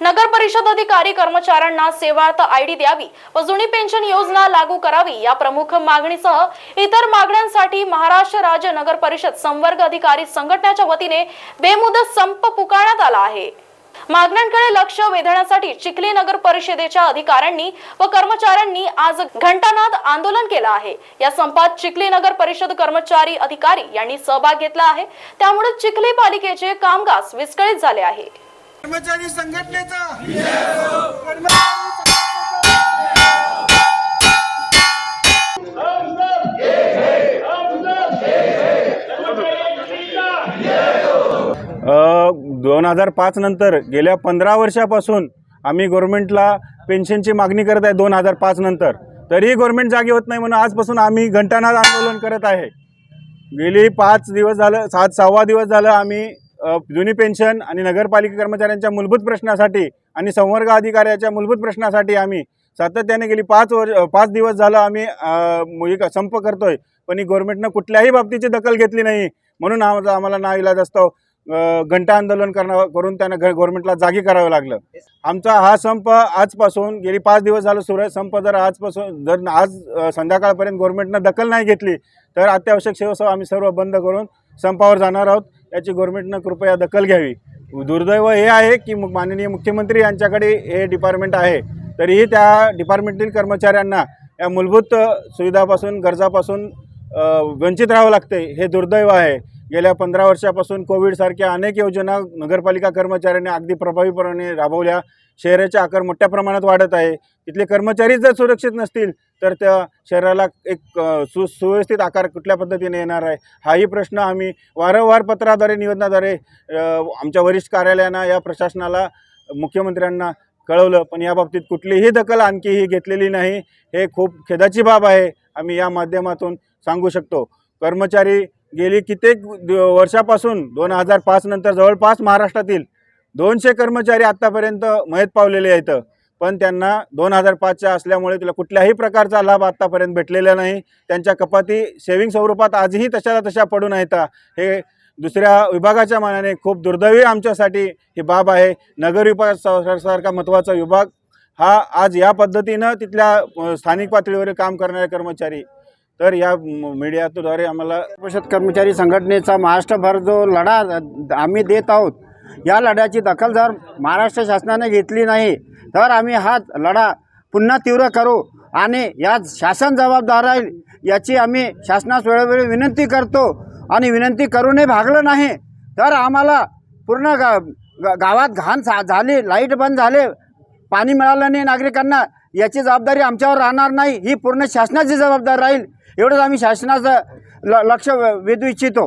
नगर परिषद अधिकारी कर्मचाऱ्यांना सेवार्थ आयडी द्यावी व जुनी पेन्शन योजना लागू करावी या प्रमुख मागणीसह इतर मागण्यांसाठी महाराष्ट्र राज्य नगर परिषद संवर्ग अधिकारी संघटनेच्या वतीने बेमुदत संप पुकारण्यात आला आहे. मागण्यांकडे लक्ष वेधण्यासाठी चिखली नगर परिषदेच्या अधिकाऱ्यांनी व कर्मचाऱ्यांनी आज घंटानाद आंदोलन केलं आहे. या संपात चिखली नगर परिषद कर्मचारी अधिकारी यांनी सहभाग घेतला आहे. त्यामुळे चिखली पालिकेचे कामकाज विस्कळीत झाले आहे. कर्मचारी संघटनेचा. दोन हजार पाच नंतर गेल्या पंधरा वर्षापासून आम्ही गव्हर्नमेंटला पेन्शनची मागणी करत आहे दोन हजार पाच नंतर. तरीही गव्हर्नमेंट जागी होत नाही म्हणून आजपासून आम्ही घंटानाद आंदोलन करत आहे. गेली पाच दिवस झालं सात सहावा दिवस झालं आम्ही जुनी पेन्शन आणि नगरपालिका कर्मचाऱ्यांच्या मूलभूत प्रश्नासाठी आणि संवर्ग अधिकाऱ्याच्या मूलभूत प्रश्नासाठी आम्ही सातत्याने गेली पाच वर्ष पाच दिवस झालं आम्ही एक संप करतोय. पण ही गव्हर्नमेंटनं कुठल्याही बाबतीची दखल घेतली नाही. म्हणून आमचा आम्हाला नाईलाज असतो. घंटा आंदोलन करणं करून त्यांना गव्हर्नमेंटला जागी करावं लागलं. आमचा हा संप आजपासून गेली पाच दिवस झालं सुरू आहे. संप जर आजपासून जर आज संध्याकाळपर्यंत गव्हर्नमेंटनं दखल नाही घेतली तर अत्यावश्यक सेवा आम्ही सर्व बंद करून संपावर जाणार आहोत. याची गव्हर्नमेंटनं कृपया दखल घ्यावी. दुर्दैव हे आहे की माननीय मुख्यमंत्री यांच्याकडे हे डिपार्टमेंट आहे. तरीही त्या डिपार्टमेंटतील कर्मचाऱ्यांना या मूलभूत सुविधापासून गरजापासून वंचित राहावं लागते हे दुर्दैव आहे. गेल्या पंधरा वर्षापासून कोविडसारख्या अनेक योजना नगरपालिका कर्मचाऱ्यांनी अगदी प्रभावीपणे राबवल्या. शहराचे आकार मोठ्या प्रमाणात वाढत आहे. तिथले कर्मचारीच जर सुरक्षित नसतील तर त्या शहराला एक सु सुव्यवस्थित आकार कुठल्या पद्धतीने येणार आहे? हाही प्रश्न आम्ही वारंवार पत्राद्वारे निवेदनाद्वारे आमच्या वरिष्ठ कार्यालयानं या प्रशासनाला मुख्यमंत्र्यांना कळवलं. पण या बाबतीत कुठलीही दखल आणखीही घेतलेली नाही. हे खूप खेदाची बाब आहे. आम्ही या माध्यमातून सांगू शकतो. कर्मचारी गेली कित्येक वर्षापासून दोन हजार पाच नंतर जवळपास महाराष्ट्रातील दोनशे कर्मचारी आत्तापर्यंत मयत पावलेले आहेत. पण त्यांना दोन हजार पाचच्या असल्यामुळे तिला कुठल्याही प्रकारचा लाभ आत्तापर्यंत भेटलेला नाही. त्यांच्या कपाती सेविंग स्वरूपात आजही तशाला तशा पडून आहेत हे दुसऱ्या विभागाच्या मानाने खूप दुर्दैवी आमच्यासाठी ही बाब आहे. नगर विभाग सारखा महत्त्वाचा विभाग हा आज या पद्धतीनं तिथल्या स्थानिक पातळीवर काम करणारे कर्मचारी. तर या मीडियाद्वारे आम्हाला परिषद कर्मचारी संघटनेचा महाराष्ट्रभर जो लढा आम्ही देत आहोत या लढ्याची दखल जर महाराष्ट्र शासनाने घेतली नाही तर आम्ही हा लढा पुन्हा तीव्र करू आणि यात शासन जबाबदार राहील याची आम्ही शासनास वेळोवेळी विनंती करतो आणि विनंती करूनही भागलं नाही. तर आम्हाला पूर्ण गा गा- गावात घाण झा झाली लाइट बंद झाले पाणी मिळालं नाही नागरिकांना याची जबाबदारी आमच्यावर राहणार नाही ही पूर्ण शासनाची जबाबदारी राहील एवढंच आम्ही शासनाचं ल लक्ष वेधू इच्छितो.